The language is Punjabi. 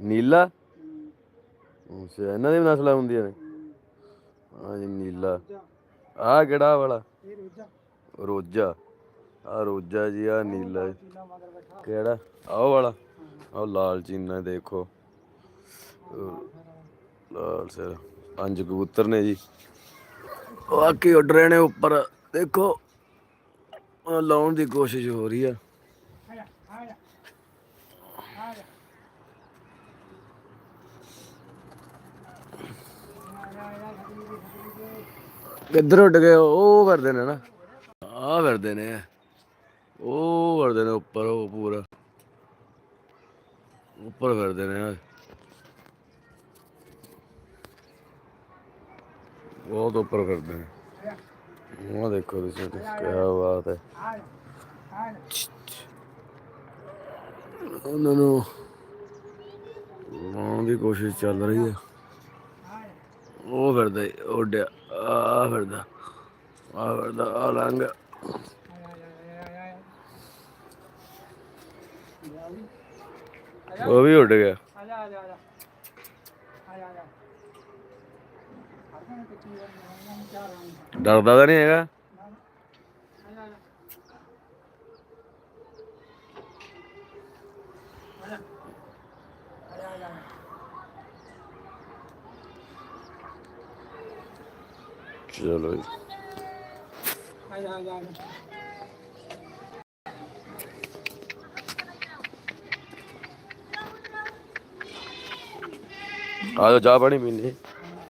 ਨੀਲਾ? ਅੱਛਾ, ਇਹਨਾਂ ਦੀ ਵੀ ਨਸਲਾਂ ਹੁੰਦੀਆਂ ਨੇ। ਹਾਂ ਜੀ, ਨੀਲਾ। ਆਹ ਕਿਹੜਾ ਵਾਲਾ? ਰੋਜਾ। ਆ ਰੋਜਾ ਜੀ ਆ ਨੀਲਾ ਕਿਹੜਾ? ਆਹ ਵਾਲਾ? ਆਹ ਲਾਲ ਚੀਨਾ, ਦੇਖੋ। ਲਾਲ ਸਿਰ। ਪੰਜ ਕਬੂਤਰ ਨੇ ਜੀ। ਬਾਕੀ ਆਕੀ ਉੱਡ ਰਹੇ ਨੇ ਉੱਪਰ। ਦੇਖੋ ਲਾਉਣ ਦੀ ਕੋਸ਼ਿਸ਼ ਹੋ ਰਹੀ ਆ ਜਾ ਆ ਜਾ ਆ ਜਾ ਕਿੱਧਰ ਉੱਡ ਗਏ? ਉਹ ਕਰਦੇ ਨੇ ਨਾ। ਆ ਫਿਰਦੇ ਨੇ। ਉਹ ਕਰਦੇ ਨੇ ਉੱਪਰ, ਉਹ ਪੂਰਾ। ਉੱਪਰ ਫਿਰਦੇ ਨੇ। ਬਹੁਤ ਉੱਪਰ ਫਿਰਦੇ ਨੇ। ਉਹ ਦੇਖੋ ਤੁਸੀਂ ਕੀ ਬਾਤ ਹੈ। ਉਹਨਾਂ ਨੂੰ ਲਾਉਣ ਦੀ ਕੋਸ਼ਿਸ਼ ਚੱਲ ਰਹੀ ਹੈ। ਉਹ ਫਿਰਦਾ ਈ, ਉੱਡਿਆ ਆ ਫਿਰਦਾ ਆ ਫਿਰਦਾ ਆ ਲੰਘ। ਉਹ ਵੀ ਉੱਡ ਗਿਆ। ਆ ਜਾ ਆ ਜਾ ਆ ਜਾ ਡਰਦਾ ਤਾਂ ਨਹੀਂ ਹੈਗਾ। ਆ ਜਾ ਆ ਆ ਜਾ ਜਾ ਚਲੋ ਜੀ ਆ ਜਾ ਪਾਣੀ ਪੀਣੇ